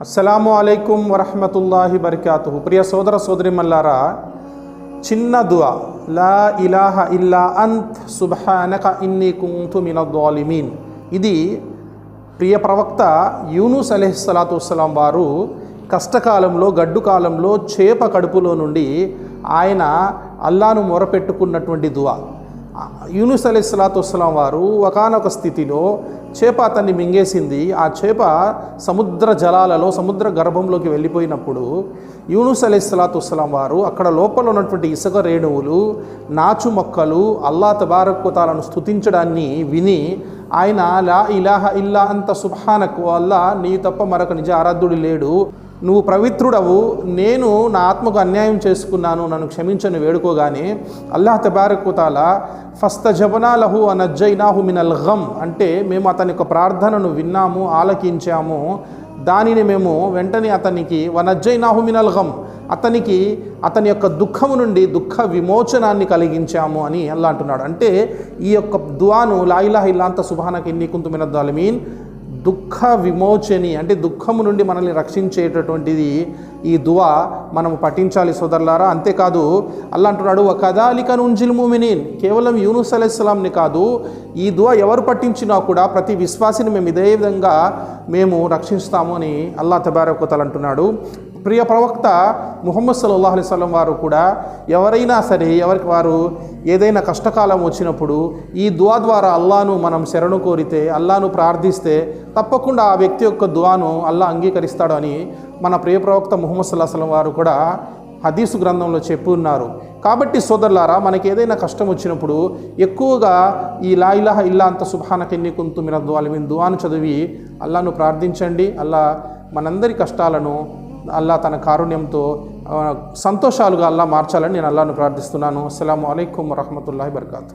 అస్సలాము అయికం వరహమతుల్లాహి బర్కాతు ప్రియ సోదర సోదరిమల్లారా చిన్న దువా. లా ఇలాహ ఇల్లా అంత్ సుబ్హానక ఇన్ని కుంతు మినద్వాలిమీన్ ఇది ప్రియ ప్రవక్త యూనుస్ అలెహిస్సలాతు వస్సలాం వారు కష్టకాలంలో గడ్డు కాలంలో చేప కడుపులో నుండి ఆయన అల్లాను మొరపెట్టుకున్నటువంటి దువా. యూనుస్ అలీ సలాతు వస్సలాం వారు ఒకనొక స్థితిలో చేప అతన్ని మింగేసింది. ఆ చేప సముద్ర జలాలలో సముద్ర గర్భంలోకి వెళ్ళిపోయినప్పుడు యూనుస్ అలీ సలాతు వస్సలాం వారు అక్కడ లోపల ఉన్నటువంటి ఇసుక రేణువులు నాచు మొక్కలు అల్లా తబారకుతాలను స్థుతించడాన్ని విని ఆయన లా ఇలాహ ఇల్లా అంత సుభానకు అల్లా నీ తప్ప మరొక నిజ ఆరాధ్యుడు లేడు. నువ్వు పవిత్రుడవు నేను నా ఆత్మకు అన్యాయం చేసుకున్నాను. నన్ను క్షమించని వేడుకోగానే అల్లాహ్ తబారకుతాల ఫస్త జబనాలహు అనజ్జైనాహు మినల్ గమ్ అంటే మేము అతని యొక్క ప్రార్థనను విన్నాము ఆలకించాము. దానిని మేము వెంటనే అతనికి వనజ్జైనాహు మినల్ గమ్ అతనికి అతని యొక్క దుఃఖము నుండి దుఃఖ విమోచనాన్ని కలిగించాము అని అల్లా అంటున్నాడు. అంటే ఈ యొక్క దువాను లాయిలాహ ఇల్లాంత సుభానకి ఎన్ని కుంతు మినద్దాలమీన్ దుఃఖ విమోచని అంటే దుఃఖము నుండి మనల్ని రక్షించేటటువంటిది ఈ దువా మనము పఠించాలి సోదరులారా. అంతేకాదు అల్లా అంటున్నాడు ఒక కదాలిక నుంజిల్ ముమినీన్. కేవలం యూనుస్ అలైస్లాంని కాదు ఈ దువా ఎవరు పట్టించినా కూడా ప్రతి విశ్వాసిని మేము ఇదే విధంగా మేము రక్షిస్తాము అని అల్లా తబారకుతలు అంటున్నాడు. ప్రియ ప్రవక్త ముహమ్మద్ సల్లాహ్ అలైవలం వారు కూడా ఎవరైనా సరే ఎవరికి వారు ఏదైనా కష్టకాలం వచ్చినప్పుడు ఈ దువా ద్వారా అల్లాను మనం శరణు కోరితే అల్లాను ప్రార్థిస్తే తప్పకుండా ఆ వ్యక్తి యొక్క దువాను అల్లా అంగీకరిస్తాడు అని మన ప్రియ ప్రవక్త ముహమ్మద్ అసలం వారు కూడా హదీసు గ్రంథంలో చెప్పి ఉన్నారు. కాబట్టి సోదరులారా మనకి ఏదైనా కష్టం వచ్చినప్పుడు ఎక్కువగా ఈ లాయిలాహ ఇల్లా అంత సుభానకెన్ని కుంతు మిన దువాలిమిన్ దువాను చదివి అల్లాను ప్రార్థించండి. అల్లా మనందరి కష్టాలను అల్లా తన కారుణ్యంతో సంతోషాలుగా అల్లా మార్చాలని నేను అల్లాను ప్రార్థిస్తున్నాను. అస్సలం అయికం వరహమతుల్లాhi బర్కాతు